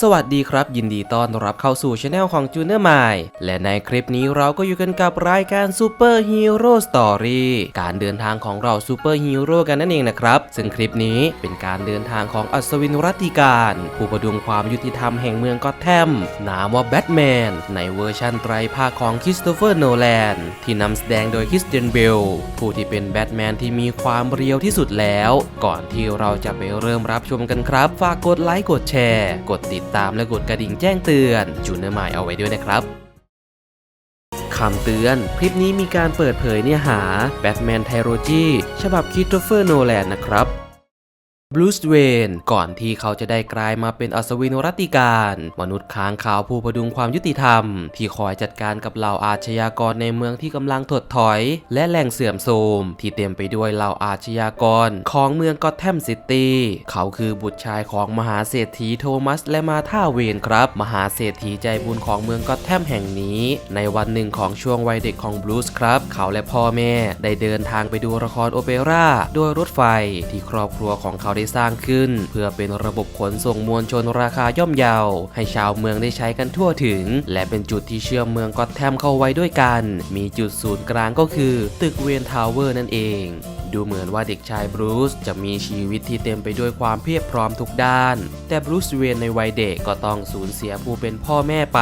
สวัสดีครับ ยินดีต้อนรับเข้าสู่ช anel ของจูเนอร์ไมและในคลิปนี้เราก็อยู่กันกับรายการซูเปอร์ฮีโร่สตอรี่การเดินทางของเราซูเปอร์ฮีโร่กันนั่นเองนะครับ ซึ่งคลิปนี้เป็นการเดินทางของอัศวินรัตติการ ผู้ประดุงความยุติธรรมแห่งเมืองก็อตแทมนามว่าแบทแมนในเวอร์ชั่นไตรภาคของคริสโตเฟอร์โนแลนที่นำแสดงโดยคริสเตียนเบลผู้ที่เป็นแบทแมนที่มีความเรียวที่สุดแล้ว ก่อนที่เราจะไปเริ่มรับชมกันครับ ฝากกดไลค์กดแชร์ กดติดตามและกดกระดิ่งแจ้งเตือนจูเนอร์มายเอาไว้ด้วยนะครับคำเตือน คลิปนี้มีการเปิดเผยเนื้อหาแบทแมนไทโรจีฉบับคริสโตเฟอร์โนแลนนะครับ บรูซเวนก่อนที่เขาจะได้กลายมาเป็นอัศวินรัตติการ มนุษย์ค้างคาวผู้ประดุงความยุติธรรม ที่คอยจัดการกับเหล่าอาชญากรในเมืองที่กำลังถดถอย และแหล่งเสื่อมโทรมที่เต็มไปด้วยเหล่าอาชญากร ของเมืองก็อตแทมซิตี้เขาคือบุตรชายของมหาเศรษฐีโทมัส และมาธาเวนครับ มหาเศรษฐีใจบุญของเมืองก็อตแทมแห่งนี้ ในวันหนึ่งของช่วงวัยเด็กของบรูซครับ เขาและพ่อแม่ได้เดินทางไปดูละครโอเปร่าโดยรถไฟที่ครอบครัวของเขาได้สร้างขึ้น เพื่อเป็นระบบขนส่งมวลชนราคาย่อมเยาให้ชาวเมืองได้ใช้กันทั่วถึง และเป็นจุดที่เชื่อมเมืองกอตแทมเข้าไว้ด้วยกัน มีจุดศูนย์กลางก็คือ ตึกเวนทาวเวอร์นั่นเองดูเหมือนว่าเด็กชายบรูซจะมีชีวิตที่เต็มไปด้วยความเพียบพร้อมทุกด้าน แต่บรูซเวนในวัยเด็กก็ต้องสูญเสียผู้เป็นพ่อแม่ไป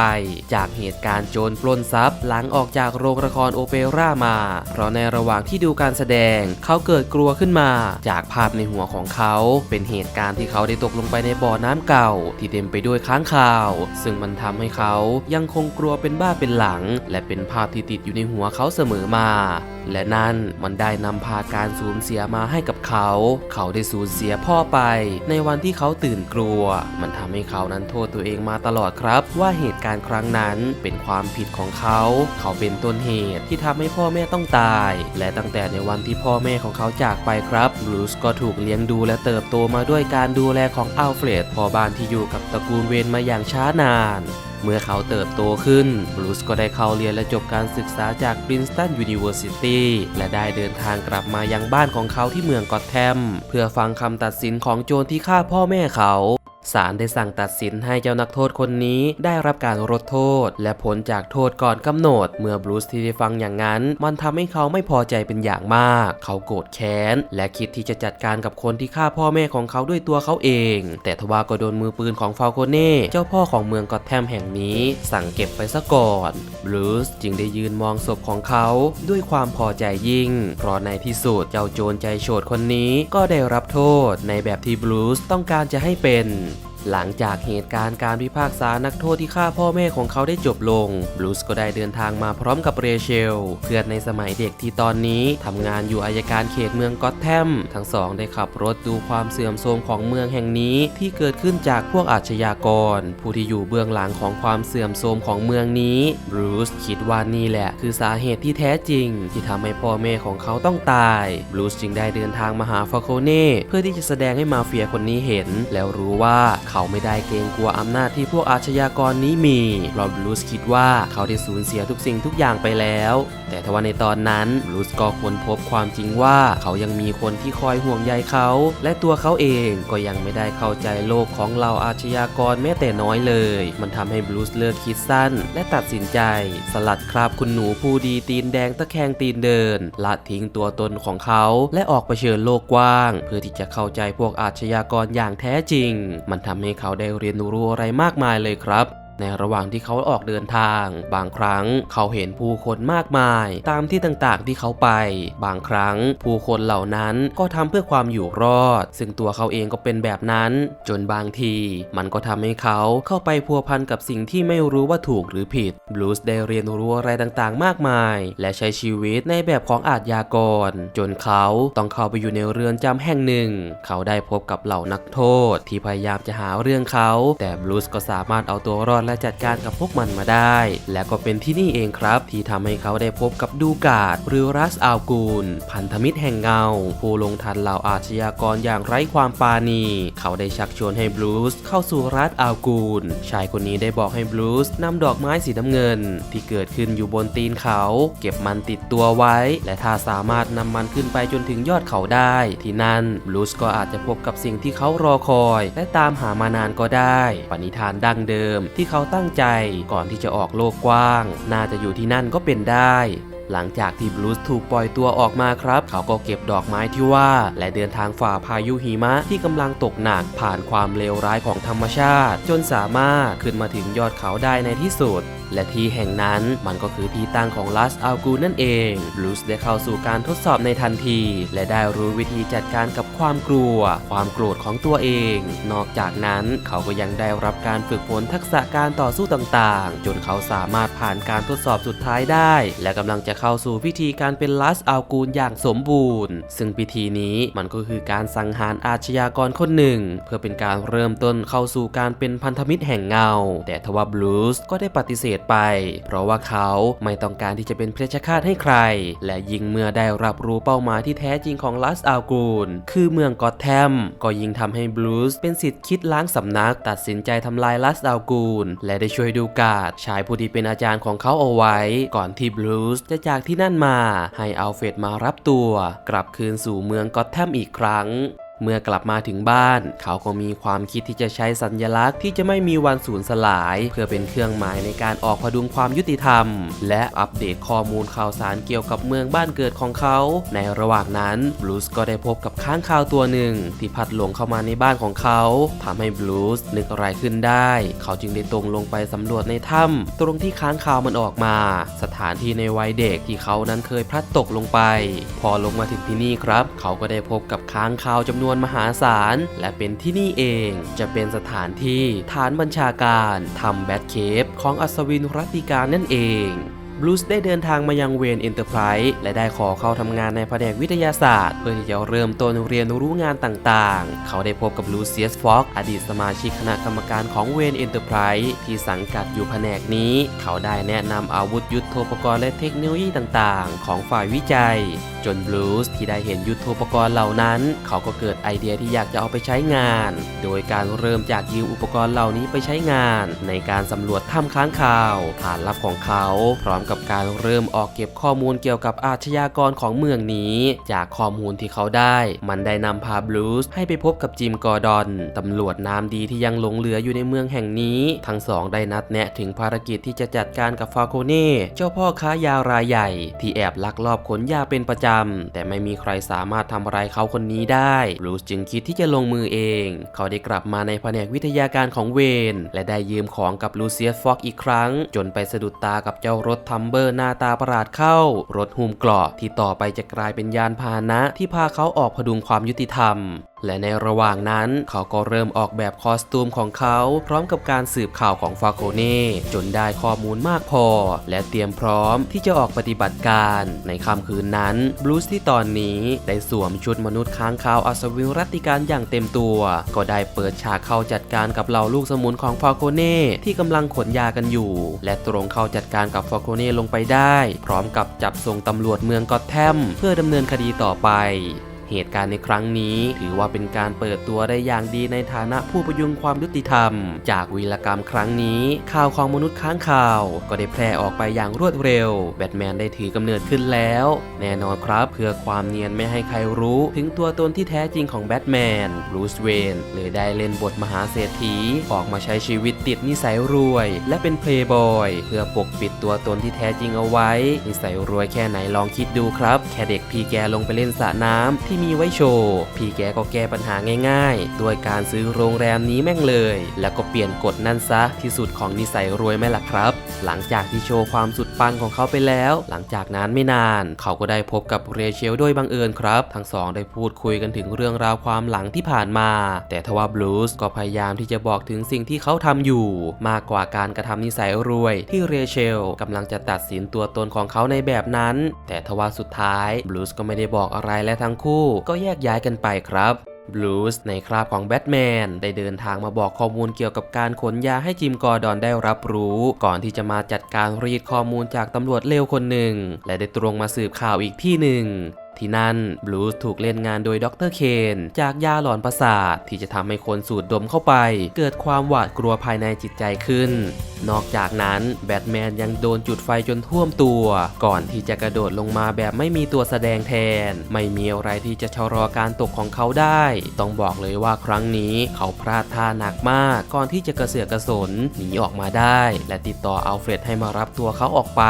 จากเหตุการณ์โจรปล้นทรัพย์ หลังออกจากโรงละครโอเปร่ามา เพราะในระหว่างที่ดูการแสดง เขาเกิดกลัวขึ้นมา จากภาพในหัวของเขาเป็นเหตุการณ์ที่เขาได้ตกลงไปในบ่อน้ำเก่า ที่เต็มไปด้วยค้างคาว ซึ่งมันทำให้เขายังคงกลัวเป็นบ้าเป็นหลัง และเป็นภาพที่ติดอยู่ในหัวเขาเสมอมา และนั่นมันได้นำพาการสูญเสียมาให้กับเขา เขาได้สูญเสียพ่อไป ในวันที่เขาตื่นกลัว มันทำให้เขานั้นโทษตัวเองมาตลอดครับ ว่าเหตุการณ์ครั้งนั้นเป็นความผิดของเขา เขาเป็นต้นเหตุที่ทำให้พ่อแม่ต้องตาย และตั้งแต่ในวันที่พ่อแม่ของเขาจากไปครับบรูซก็ถูกเลี้ยงดูและเติบโตมาด้วยการดูแลของอัลเฟรดพ่อบ้านที่อยู่กับตระกูลเวนมาอย่างช้านาน เมื่อเขาเติบโตขึ้นบรูซก็ได้เข้าเรียนและจบการศึกษาจาก Princeton University และได้เดินทางกลับมายังบ้านของเขาที่เมืองกอตแทม เพื่อฟังคำตัดสินของโจรที่ฆ่าพ่อแม่เขา ศาลได้สั่งตัดสินให้เจ้านักโทษคนนี้ได้รับการลดโทษ และพ้นจากโทษก่อนกำหนด เมื่อบรูซที่ได้ฟังอย่างนั้น มันทำให้เขาไม่พอใจเป็นอย่างมาก เขาโกรธแค้น และคิดที่จะจัดการกับคนที่ฆ่าพ่อแม่ของเขาด้วยตัวเขาเอง แต่ทว่าก็โดนมือปืนของฟาโคเน่เจ้าพ่อของเมืองกอตแทมแห่งนี้ สั่งเก็บไปซะก่อนบรูซจึงได้ยืนมองศพของเขาด้วยความพอใจยิ่ง เพราะในที่สุดเจ้าโจรใจโฉดคนนี้ก็ได้รับโทษในแบบที่บรูซต้องการจะให้เป็น หลังจากเหตุการณ์การพิพากษานักโทษที่ฆ่าพ่อแม่ของเขาได้จบลง บลูสก็ได้เดินทางมาพร้อมกับเรเชล เพื่อนในสมัยเด็กที่ตอนนี้ทำงานอยู่อายการเขตเมืองก็อตแทม ทั้งสองได้ขับรถดูความเสื่อมโทรมของเมืองแห่งนี้ที่เกิดขึ้นจากพวกอาชญากร ผู้ที่อยู่เบื้องหลังของความเสื่อมโทรมของเมืองนี้บรูซคิดว่านี่แหละ คือสาเหตุที่แท้จริง ที่ทำให้พ่อแม่ของเขาต้องตายบลูซจึงได้เดินทางมาหาฟาโคเน่เพื่อที่จะแสดงให้มาเฟียคนนี้เห็น แล้วรู้ว่าเขาไม่ได้เกรงกลัวอำนาจที่พวกอาชญากรนี้มีโราะบลูสคิดว่าเขาได้สูญเสียทุกสิ่งทุกอย่างไปแล้ว แต่ทว่าในตอนนั้นบลูซก็ค้นพบความจริงว่าเขายังมีคนที่คอยห่วงใยเขา และตัวเขาเองก็ยังไม่ได้เข้าใจโลกของเหล่าอาชญากรแม้แต่น้อยเลย มันทำให้บลูซเลิกคิดสั้น และตัดสินใจ สลัดคราบคุณหนูผู้ดีตีนแดงตะแคงตีนเดิน ละทิ้งตัวตนของเขาและออกไปเชิญโลกกว้าง เพื่อที่จะเข้าใจพวกอาชญากรอย่างแท้จริง มันทำให้เขาได้เรียนรู้อะไรมากมายเลยครับ ในระหว่างที่เขาออกเดินทาง บางครั้งเขาเห็นผู้คนมากมาย ตามที่ต่างๆที่เขาไป บางครั้งผู้คนเหล่านั้นก็ทำเพื่อความอยู่รอด ซึ่งตัวเขาเองก็เป็นแบบนั้น จนบางที มันก็ทำให้เขาเข้าไปพัวพันกับสิ่งที่ไม่รู้ว่าถูกหรือผิดบลูสได้เรียนรู้อะไรต่างๆ มากมาย และใช้ชีวิตในแบบของอาชญากร จนเขาต้องเข้าไปอยู่ในเรือนจำแห่งหนึ่ง เขาได้พบกับเหล่านักโทษที่พยายามจะหาเรื่องเขา แต่บลูสก็สามารถเอาตัวรอดและจัดการกับพวกมันมาได้ และก็เป็นที่นี่เองครับ ที่ทำให้เขาได้พบกับดูการ์ดหรือรัสอัลกูล พันธมิตรแห่งเงา ผู้ลงทันเหล่าอาชญากรอย่างไร้ความปราณี เขาได้ชักชวนให้บลูสเข้าสู่รัฐอัลกูล ชายคนนี้ได้บอกให้บลูสนำดอกไม้สีน้ำเงิน ที่เกิดขึ้นอยู่บนตีนเขา เก็บมันติดตัวไว้ และถ้าสามารถนำมันขึ้นไปจนถึงยอดเขาได้ ที่นั่นบลูสก็อาจจะพบกับสิ่งที่เขารอคอย และตามหามานานก็ได้ปณิธานดั้งเดิมที่เขาตั้งใจก่อนที่จะออกโลกกว้าง น่าจะอยู่ที่นั่นก็เป็นได้หลังจากที่บลูสถูกปล่อยตัวออกมาครับ เขาก็เก็บดอกไม้ที่ว่า และเดินทางฝ่าพายุหิมะที่กำลังตกหนักผ่านความเลวร้ายของธรรมชาติ จนสามารถขึ้นมาถึงยอดเขาได้ในที่สุด และที่แห่งนั้นมันก็คือที่ตั้งของลัสอัลกูนั่นเองบลูสได้เข้าสู่การทดสอบในทันที และได้รู้วิธีจัดการกับความกลัว ความโกรธของตัวเอง นอกจากนั้นเขาก็ยังได้รับการฝึกฝนทักษะการต่อสู้ต่างๆ จนเขาสามารถผ่านการทดสอบสุดท้ายได้ และกำลังจะเข้าสู่พิธีการเป็นลัสอัลกูนอย่างสมบูรณ์ ซึ่งพิธีนี้มันก็คือการสังหารอาชญากรคนหนึ่ง เพื่อเป็นการเริ่มต้นเข้าสู่การเป็นพันธมิตรแห่งเงา แต่ทว่าบลูสก็ได้ปฏิเสธไป เพราะว่าเขาไม่ต้องการที่จะเป็นเพชฌฆาตให้ใคร และยิ่งเมื่อได้รับรู้เป้าหมายที่แท้จริงของลัสอัลกูนคือเมืองกอตแทม ก็ยิ่งทำให้บลูสเป็นสิทธิ์คิดล้างสำนัก ตัดสินใจทำลายลัสอัลกูนและได้ช่วยดูการ์ดชายผู้ที่เป็นอาจารย์ของเขาเอาไว้ ก่อนที่บลูสจะจากที่นั่นมา ให้อัลเฟรดมารับตัว กลับคืนสู่เมืองกอตแทมอีกครั้ง เมื่อกลับมาถึงบ้าน เขาก็มีความคิดที่จะใช้สัญลักษณ์ที่จะไม่มีวันสูญสลาย เพื่อเป็นเครื่องหมายในการออกพดุงความยุติธรรม และอัปเดตข้อมูลข่าวสารเกี่ยวกับเมืองบ้านเกิดของเขา ในระหว่างนั้นบลูสก็ได้พบกับค้างคาวตัวหนึ่ง ที่พัดหลงเข้ามาในบ้านของเขาทำให้บลูสนึกอะไรขึ้นได้ เขาจึงได้ตรงลงไปสำรวจในถ้ำตรงที่ค้างคาวมันออกมา สถานที่ในวัยเด็กที่เขานั้นเคยพลัดตกลงไป พอลงมาถึงที่นี่ครับ เขาก็ได้พบกับค้างคาวจำนวนนมหาศาล และเป็นที่นี่เองจะเป็นสถานที่ฐานบัญชาการทำแบทเคฟของอัศวินรัตติการนั่นเองบลูสได้เดินทางมายังเวนเอ็นเตอร์ไพรส์และได้ขอเข้าทำงานในแผนกวิทยาศาสตร์ เพื่อที่จะเริ่มต้นเรียนรู้งานต่างๆ เขาได้พบกับลูเซียสฟ็อกอดีตสมาชิกคณะกรรมการของเวนเอ็นเตอร์ไพรส์ที่สังกัดอยู่แผนกนี้ เขาได้แนะนำอาวุธยุทโธปกรณ์และเทคโนโลยีต่างๆ ของฝ่ายวิจัย จนบลูสที่ได้เห็นยุทธปกรณ์เหล่านั้น เขาก็เกิดไอเดียที่อยากจะเอาไปใช้งาน โดยการเริ่มจากยืมอุปกรณ์เหล่านี้ไปใช้งาน ในการสำรวจถ้ำค้างคาวฐานลับของเขา พร้อมกับการเริ่มออกเก็บข้อมูลเกี่ยวกับอาชญากรของเมืองนี้ จากข้อมูลที่เขาได้ มันได้นำพาบลูสให้ไปพบกับจิมกอร์ดอนตำรวจน้ำดีที่ยังหลงเหลืออยู่ในเมืองแห่งนี้ ทั้งสองได้นัดแนะถึงภารกิจที่จะจัดการกับฟาโคเน่เจ้าพ่อค้ายารายใหญ่ ที่แอบลักลอบขนยาเป็นประจำแต่ไม่มีใครสามารถทำอะไรเขาคนนี้ได้บลูซจึงคิดที่จะลงมือเอง เขาได้กลับมาในแผนกวิทยาการของเวน และได้ยืมของกับลูเซียสฟอกอีกครั้ง จนไปสะดุดตากับเจ้ารถทัมเบอร์หน้าตาประหลาดเข้า รถหุ้มกรอบที่ต่อไปจะกลายเป็นยานพาหนะที่พาเขาออกผดุงความยุติธรรม และในระหว่างนั้นเขาก็เริ่มออกแบบคอสตูมของเขาพร้อมกับการสืบข่าวของฟาโคเน่จนได้ข้อมูลมากพอ และเตรียมพร้อมที่จะออกปฏิบัติการ ในค่ำคืนนั้นบลูสที่ตอนนี้ได้สวมชุดมนุษย์ค้างคาวอัศวินรัติการอย่างเต็มตัว ก็ได้เปิดฉากเข้าจัดการกับเหล่าลูกสมุนของฟาโคเน่ที่กำลังขนยากันอยู่ และตรงเข้าจัดการกับฟาโคเน่ลงไปได้ พร้อมกับจับส่งตำรวจเมืองกอตแทมเพื่อดำเนินคดีต่อไป เหตุการณ์ในครั้งนี้ ถือว่าเป็นการเปิดตัวได้อย่างดีในฐานะผู้ประยุงความยุติธรรม จากวีรกรรมครั้งนี้ ข่าวของมนุษย์ค้างข่าว ก็ได้แพร่ออกไปอย่างรวดเร็ว แบทแมนได้ถือกำเนิดขึ้นแล้ว แน่นอนครับเพื่อความเนียนไม่ให้ใครรู้ ถึงตัวตนที่แท้จริงของแบทแมนบรูซเวนเลยได้เล่นบทมหาเศรษฐีออกมาใช้ชีวิตติดนิสัยรวย และเป็นเพลย์บอยเพื่อปกปิดตัวตนที่แท้จริงเอาไว้ นิสัยรวยแค่ไหนลองคิดดูครับ แค่เด็กพีแกลงไปเล่นสระน้ำที่มีไว้โชว์ พี่แกก็แก้ปัญหาง่ายๆ ด้วยการซื้อโรงแรมนี้แม่งเลย แล้วก็เปลี่ยนกฎนั่นซะที่สุดของนิสัยรวยไหมล่ะครับ หลังจากที่โชว์ความสุด ปังของเขาไปแล้ว หลังจากนั้นไม่นาน เขาก็ได้พบกับเรเชลโดยบังเอิญครับ ทั้งสองได้พูดคุยกันถึงเรื่องราวความหลังที่ผ่านมา แต่ทว่าบลูสก็พยายามที่จะบอกถึงสิ่งที่เขาทำอยู่ มากกว่าการกระทำนิสัยรวย ที่เรเชลกำลังจะตัดสินตัวตนของเขาในแบบนั้น แต่ทว่าสุดท้ายบลูสก็ไม่ได้บอกอะไรและทั้งคู่ ก็แยกย้ายกันไปครับ บลูสในคราบของแบทแมนได้เดินทางมาบอกข้อมูลเกี่ยวกับการขนยาให้จิมกอร์ดอนได้รับรู้ ก่อนที่จะมาจัดการรีดข้อมูลจากตำรวจเลวคนหนึ่ง และได้ตรงมาสืบข่าวอีกที่หนึ่ง ที่นั่นบลูส์ถูกเล่นงานโดยดรเคนจากยาหลอนประสาทที่จะทำให้คนสูดดมเข้าไป เกิดความหวาดกลัวภายในจิตใจขึ้น นอกจากนั้นแบทแมนยังโดนจุดไฟจนท่วมตัว ก่อนที่จะกระโดดลงมาแบบไม่มีตัวแสดงแทน ไม่มีอะไรที่จะชะลอการตกของเขาได้ ต้องบอกเลยว่าครั้งนี้เขาพลาดท่าหนักมากก่อนที่จะกระเสือกกระสนหนีออกมาได้ และติดต่ออัลเฟรดให้มารับตัวเขาออกไป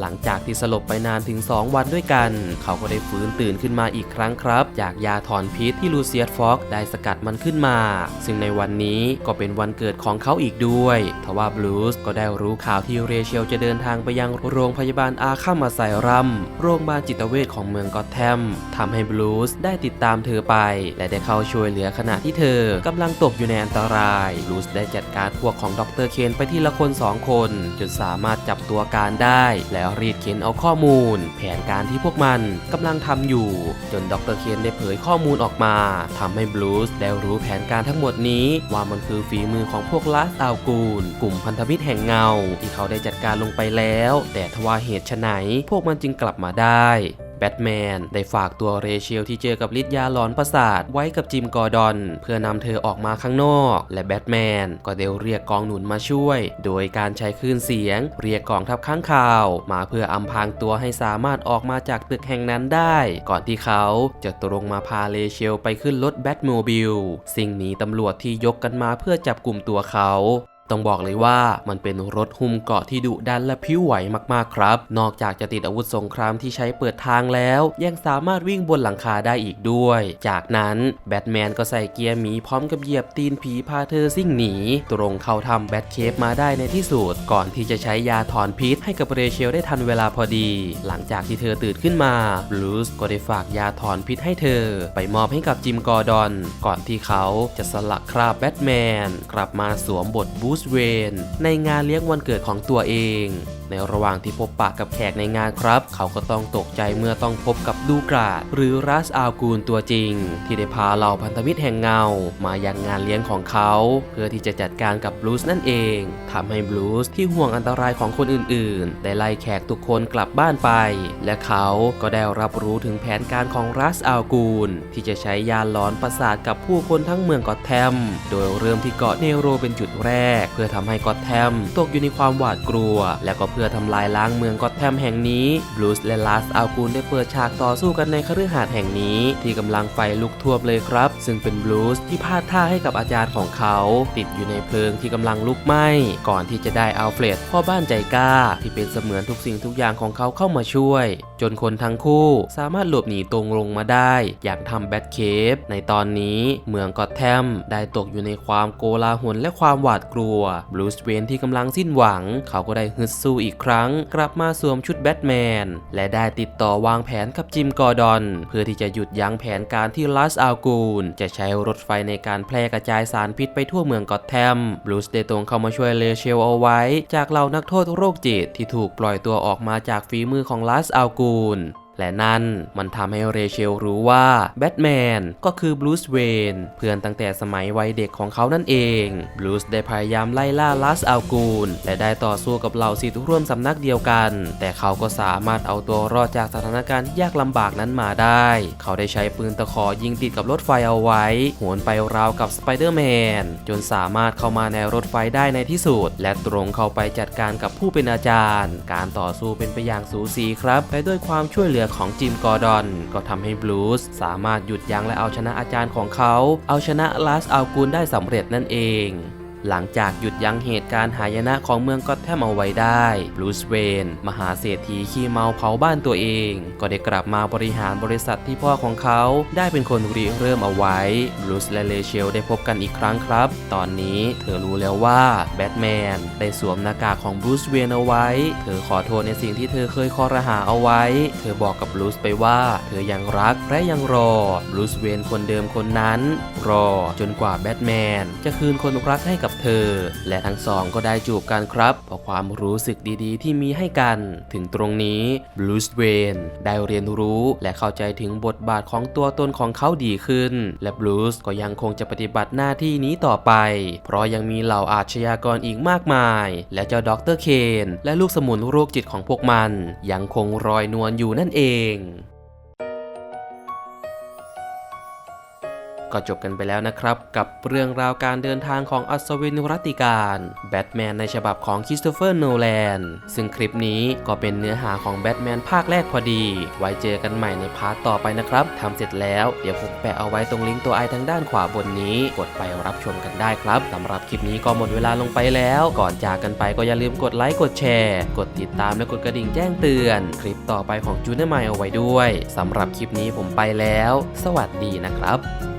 หลังจากที่สลบไปนานถึง 2 วันด้วยกัน เขาก็ได้ฟื้นตื่นขึ้นมาอีกครั้งครับ จากยาถอนพิษที่ลูเซียสฟ็อกได้สกัดมันขึ้นมา ซึ่งในวันนี้ก็เป็นวันเกิดของเขาอีกด้วยทว่าบลูสก็ได้รู้ข่าวที่เรเชลจะเดินทางไปยังโรงพยาบาลอาคัมอาไซรัม โรงพยาบาลจิตเวชของเมืองกอตแทมทำให้บลูสได้ติดตามเธอไป และได้เข้าช่วยเหลือขณะที่เธอกำลังตกอยู่ในอันตรายบลูสได้จัดการพวกของดรเคนไปที่ละคนสองคน จนสามารถจับตัวการได้ แล้วรีดเคนเอาข้อมูล แผนการที่พวกมันกำลังทำอยู่ จนดรเคนได้เผยข้อมูลออกมาทำให้บลูสได้รู้แผนการทั้งหมดนี้ว่ามันคือฝีมือของพวกลาสตาลกูล กลุ่มพันธมิตรแห่งเงา ที่เขาได้จัดการลงไปแล้ว แต่ทว่าเหตุไฉนพวกมันจึงกลับมาได้ แบทแมนได้ฝากตัวเรเชลที่เจอกับฤทธิ์ยาหลอนประสาทไว้กับจิมกอร์ดอน เพื่อนำเธอออกมาข้างนอก และแบทแมนก็ได้เรียกกองหนุนมาช่วย โดยการใช้คลื่นเสียง เรียกกองทัพข้างข่าว มาเพื่ออำพางตัวให้สามารถออกมาจากตึกแห่งนั้นได้ ก่อนที่เขาจะตรงมาพาเรเชลไปขึ้นรถแบทโมบิลสิ่งหนีตำรวจที่ยกกันมาเพื่อจับกลุ่มตัวเขา ต้องบอกเลยว่ามันเป็นรถหุ้มเกาะที่ดุดันและพิ้วไหวมากๆครับ นอกจากจะติดอาวุธสงครามที่ใช้เปิดทางแล้ว ยังสามารถวิ่งบนหลังคาได้อีกด้วย จากนั้นแบทแมนก็ใส่เกียร์หมีพร้อมกับเหยียบตีนผีพาเธอซิ่งหนี ตรงเข้าทำแบทเคปมาได้ในที่สุดก่อนที่จะใช้ยาถอนพิษให้กับเรเชลได้ทันเวลาพอดี หลังจากที่เธอตื่นขึ้นมาบลูสก็ได้ฝากยาถอนพิษให้เธอ ไปมอบให้กับจิมกอร์ดอน ก่อนที่เขาจะสลักคราบแบทแมนกลับมาสวมบทบูสเวนในงานเลี้ยงวันเกิดของตัวเองในระหว่างที่พบปะกับแขกในงานครับ เขาก็ต้องตกใจเมื่อต้องพบกับดูกราด หรือรัสอากูลตัวจริง ที่ได้พาเหล่าพันธมิตรแห่งเงา มายังงานเลี้ยงของเขา เพื่อที่จะจัดการกับบลูสนั่นเองทำให้บลูสที่ห่วงอันตรายของคนอื่นๆ ได้ไล่แขกทุกคนกลับบ้านไป และเขาก็ได้รับรู้ถึงแผนการของรัสอากูล ที่จะใช้ยาหลอนประสาทกับผู้คนทั้งเมืองกอตแทม โดยเริ่มที่เกาะเนโรเป็นจุดแรก เพื่อทำให้กอตแทมตกอยู่ในความหวาดกลัว และก็พื่อทำลายล้างเมืองกอตแทมแห่งนี้บลูสและลาสอาลกูลได้เปิดฉากต่อสู้กันในคฤหาสน์แห่งนี้ ที่กำลังไฟลุกท่วมเลยครับ ซึ่งเป็นบลูสที่พลาดท่าให้กับอาจารย์ของเขา ติดอยู่ในเพลิงที่กำลังลุกไหม้ก่อนที่จะได้อัลเฟรดพ่อบ้านใจกล้า ที่เป็นเสมือนทุกสิ่งทุกอย่างของเขาเข้ามาช่วยจนคนทั้งคู่สามารถหลบหนีตรงลงมาได้ อย่างทำแบทเคฟในตอนนี้เมืองกอตแทมได้ตกอยู่ในความโกลาหลและความหวาดกลัวบลูสเวนที่กำลังสิ้นหวัง เขาก็ได้ฮึดสู้อีกครั้ง กลับมาสวมชุดแบทแมน และได้ติดต่อวางแผนกับจิมกอร์ดอน เพื่อที่จะหยุดยั้งแผนการที่ลัสอาลกูล จะใช้รถไฟในการแพร่กระจายสารพิษไปทั่วเมืองกอตแทมบลูสได้ตรงเข้ามาช่วยเลเชลเอาไว้ จากเหล่านักโทษโรคจิตที่ถูกปล่อยตัวออกมาจากฝีมือของลัสอาลกูล และนั่นมันทำให้เรเชลรู้ว่าแบทแมนก็คือบลูสเวนเพื่อนตั้งแต่สมัยวัยเด็กของเขานั่นเองบลูสได้พยายามไล่ล่าลัสอัลกูลและได้ต่อสู้กับเหล่าศิษย์ร่วมสำนักเดียวกัน แต่เขาก็สามารถเอาตัวรอดจากสถานการณ์ยากลำบากนั้นมาได้ เขาได้ใช้ปืนตะขอยิงติดกับรถไฟเอาไว้ โหนไปราวกับสไปเดอร์แมนจนสามารถเข้ามาในรถไฟได้ในที่สุด และตรงเข้าไปจัดการกับผู้เป็นอาจารย์ การต่อสู้เป็นไปอย่างสูสีครับและด้วยความช่วยเหลือของจิมกอร์ดอน ก็ทำให้บลูสสามารถหยุดยั้งและเอาชนะอาจารย์ของเขา เอาชนะลัสอัลกูลได้สำเร็จนั่นเอง หลังจากหยุดยั้งเหตุการณ์หายนะของเมืองก็แทมเอาไว้ได้บลูสเวนมหาเศรษฐีขี้เมาเผาบ้านตัวเอง ก็ได้กลับมาบริหารบริษัทที่พ่อของเขาได้เป็นคนริเริ่มเอาไว้บลูสและเลเชลได้พบกันอีกครั้งครับ ตอนนี้เธอรู้แล้วว่าแบทแมนได้สวมหน้ากากของบรูซเวนเอาไว้ เธอขอโทษในสิ่งที่เธอเคยคอรหาเอาไว้ เธอบอกกับบลูสไปว่า เธอยังรักและยังรอบลูสเวนคนเดิมคนนั้น รอจนกว่าแบทแมนจะคืนคนรักให้กับเธอ และทั้งสองก็ได้จูบกันครับเพราะความรู้สึกดีๆ ที่มีให้กัน ถึงตรงนี้บลูสเวนได้เรียนรู้และเข้าใจถึงบทบาทของตัวตนของเขาดีขึ้น และบลูสก็ยังคงจะปฏิบัติหน้าที่นี้ต่อไป เพราะยังมีเหล่าอาชญากรอีกมากมาย และเจ้าด็อกเตอร์เคนและลูกสมุนโรคจิตของพวกมัน ยังคงรอยนวลอยู่นั่นเอง ก็จบกันไปแล้วนะครับ กับเรื่องราวการเดินทางของอัศวินรัติการแบทแมนในฉบับของคริสโตเฟอร์โนแลนซึ่งคลิปนี้ก็เป็นเนื้อหาของแบทแมนภาคแรกพอดี ไว้เจอกันใหม่ในพาร์ทต่อไปนะครับทำเสร็จแล้วเดี๋ยวผมแปะเอาไว้ตรงลิงก์ตัวไอทางด้านขวาบนนี้ กดไปรับชมกันได้ครับสำหรับคลิปนี้ก็หมดเวลาลงไปแล้ว ก่อนจากกันไปก็อย่าลืมกดไลค์กดแชร์ กดติดตามและกดกระดิ่งแจ้งเตือน คลิปต่อไปของจูเนอร์ไมเอาไว้ด้วยสำหรับคลิปนี้ผมไปแล้ว สวัสดีนะครับ